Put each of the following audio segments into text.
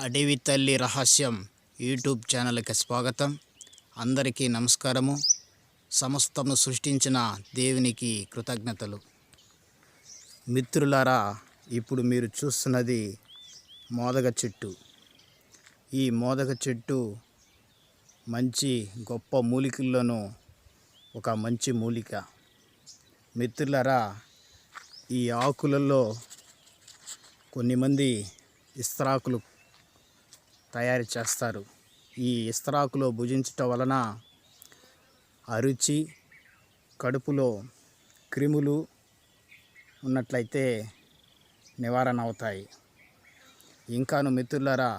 అడవి తల్లి రహస్యం యూట్యూబ్ ఛానల్కి స్వాగతం. అందరికీ నమస్కారము. సమస్తము సృష్టించిన దేవునికి కృతజ్ఞతలు. మిత్రులారా ఇప్పుడు మీరు చూస్తున్నది మోదగ చెట్టు. ఈ మోదగ చెట్టు మంచి గొప్ప మూలికల్లోనూ ఒక మంచి మూలిక. మిత్రులారా ఈ ఆకులలో కొన్ని మంది ఇస్త్రాకులు తయారు చేస్తారు. ఈ ఇస్త్రాకులో భుజించటం వలన అరుచి కడుపులో క్రిములు ఉన్నట్లయితే నివారణ అవుతాయి ఇంకాను మిత్రులారా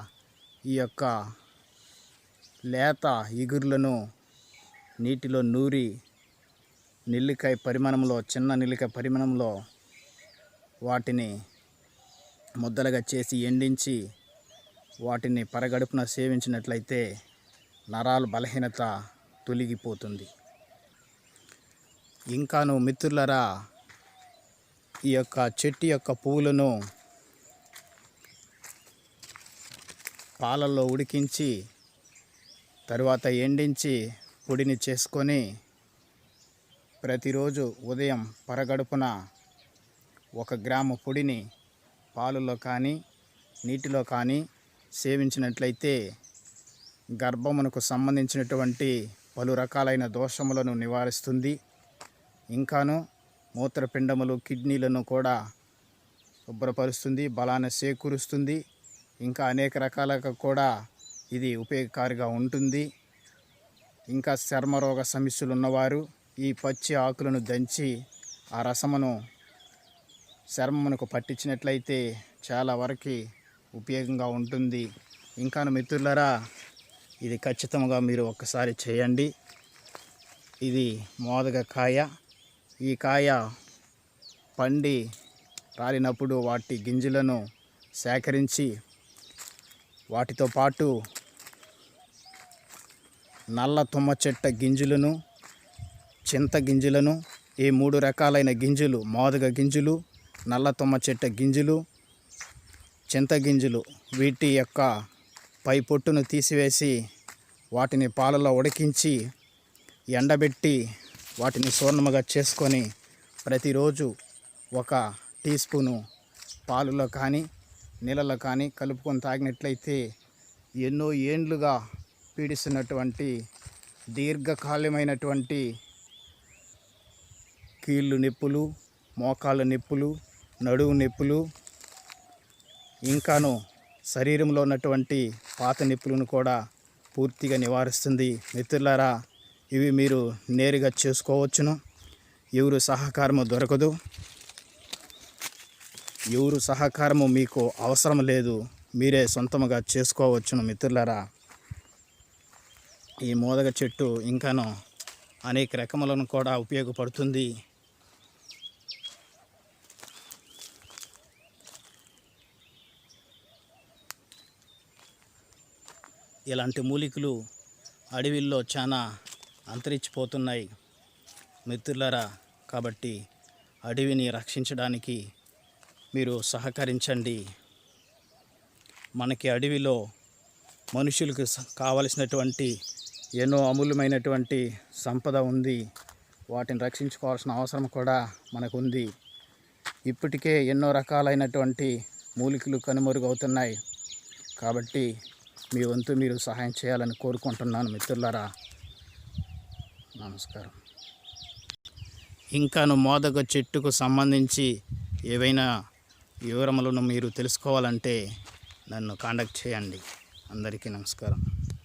ఈ యొక్క లేత ఇగుర్లను నీటిలో నూరి నెల్లికాయ పరిమాణంలో చిన్న నెల్లికాయ పరిమాణంలో వాటిని ముద్దలుగా చేసి ఎండించి వాటిని పరగడుపున సేవించినట్లయితే నరాలు బలహీనత తొలగిపోతుంది. ఇంకాను మిత్రులరా ఈ యొక్క చెట్టు యొక్క పువ్వులను పాలల్లో ఉడికించి తరువాత ఎండించి పొడిని చేసుకొని ప్రతిరోజు ఉదయం పరగడుపున ఒక గ్రాము పొడిని పాలలో కానీ నీటిలో కానీ సేవించినట్లయితే గర్భమునకు సంబంధించినటువంటి పలు రకాలైన దోషములను నివారిస్తుంది. ఇంకాను మూత్రపిండములు కిడ్నీలను కూడా శుభ్రపరుస్తుంది బలాన్ని చేకూరుస్తుంది ఇంకా అనేక రకాలుగా కూడా ఇది ఉపయోగకారిగా ఉంటుంది. ఇంకా చర్మరోగ సమస్యలు ఉన్నవారు ఈ పచ్చి ఆకులను దంచి ఆ రసమును చర్మమునకు పట్టించినట్లయితే చాలా వరకు ఉపయోగంగా ఉంటుంది. ఇంకా మిత్రులరా ఇది ఖచ్చితంగా మీరు ఒక్కసారి చేయండి. ఇది మోదగ కాయ. ఈ కాయ పండి రాలినప్పుడు వాటి గింజలను సేకరించి వాటితో పాటు నల్ల తుమ్మ చెట్ట గింజలను చింత గింజలను ఈ మూడు రకాలైన గింజలు మోదగ గింజలు నల్ల తుమ్మ చెట్ట గింజలు చింతగింజలు వీటి యొక్క పై పొట్టును తీసివేసి వాటిని పాలలో ఉడికించి ఎండబెట్టి వాటిని సూర్ణముగా చేసుకొని ప్రతిరోజు ఒక టీ స్పూను పాలలో కానీ నీళ్ళలో కానీ కలుపుకొని తాగినట్లయితే ఎన్నో ఏండ్లుగా పీడిస్తున్నటువంటి దీర్ఘకాలమైనటువంటి కీళ్ళు నొప్పులు మోకాళ్ళ నొప్పులు నడువు నొప్పులు ఇంకాను శరీరంలో ఉన్నటువంటి పాత నొప్పులను కూడా పూర్తిగా నివారిస్తుంది. మిత్రులారా ఇవి మీరు నేరుగా చేసుకోవచ్చును. ఎవరు సహకారము దొరకదు. ఎవరు సహకారము మీకు అవసరం లేదు. మీరే సొంతముగా చేసుకోవచ్చును మిత్రులారా. ఈ మోదగ చెట్టు ఇంకాను అనేక రకములను కూడా ఉపయోగపడుతుంది. ఇలాంటి మూలికలు అడవిల్లో చాలా అంతరించిపోతున్నాయి. మిత్రులరా కాబట్టి అడవిని రక్షించడానికి మీరు సహకరించండి. మనకి అడవిలో మనుషులకు కావలసినటువంటి ఎన్నో అమూల్యమైనటువంటి సంపద ఉంది. వాటిని రక్షించుకోవాల్సిన అవసరం కూడా మనకు ఉంది ఇప్పటికే ఎన్నో రకాలైనటువంటి మూలికలు కనుమరుగవుతున్నాయి. కాబట్టి మీ వంతు మీరు సహాయం చేయాలని కోరుకుంటున్నాను మిత్రులారా. నమస్కారం. ఇంకాను మోదక చెట్టుకు సంబంధించి ఏవైనా వివరములను మీరు తెలుసుకోవాలంటే నన్ను కాంటాక్ట్ చేయండి. అందరికీ నమస్కారం.